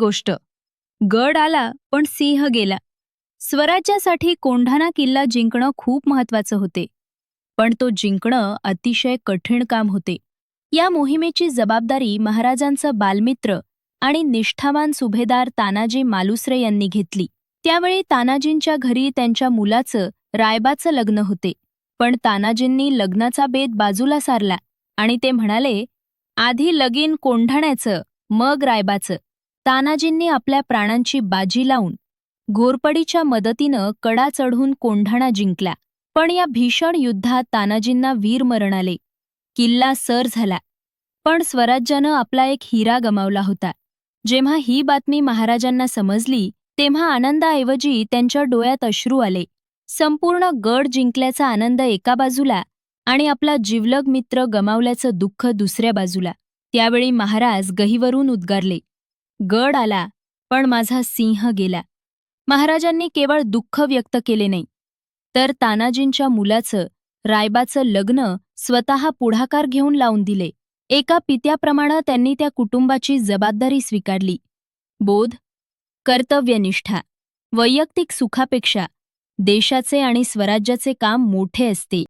गोष्ट. गड आला पण सिंह गेला. स्वराज्यासाठी कोंढाणा किल्ला जिंकणं खूप महत्वाचं होते. पण तो जिंकणं अतिशय कठीण काम होते. या मोहिमेची जबाबदारी महाराजांचं बालमित्र आणि निष्ठावान सुभेदार तानाजी मालुसरे यांनी घेतली. त्यावेळी तानाजींच्या घरी त्यांच्या मुलाचं रायबाचं लग्न होते. पण तानाजींनी लग्नाचा बेत बाजूला सारला आणि ते म्हणाले आधी लगीन कोंढाण्याचं मग रायबाचं. तानाजींनी आपल्या प्राणांची बाजी लावून घोरपडीच्या मदतीनं कडा चढून कोंढाणा जिंकला. पण या भीषण युद्धात तानाजींना वीरमरण आले किल्ला सर झाला. पण स्वराज्यानं आपला एक हिरा गमावला होता. जेव्हा ही बातमी महाराजांना समजली तेव्हा आनंदाऐवजी त्यांच्या डोळ्यात अश्रू आले. संपूर्ण गड जिंकल्याचा आनंद एका बाजूला आणि आपला जिवलग मित्र गमावल्याचं दुःख दुसऱ्या बाजूला. त्यावेळी महाराज गहीवरून उद्गारले. गड आला पण माझा सिंह गेला. महाराजांनी केवळ दुःख व्यक्त केले नाही. तर तानाजींच्या मुलाचं रायबाचं लग्न स्वतः पुढाकार घेऊन लावून दिले. एका पित्याप्रमाणे त्यांनी त्या कुटुंबाची जबाबदारी स्वीकारली. बोध कर्तव्यनिष्ठा वैयक्तिक सुखापेक्षा देशाचे आणि स्वराज्याचे काम मोठे असते.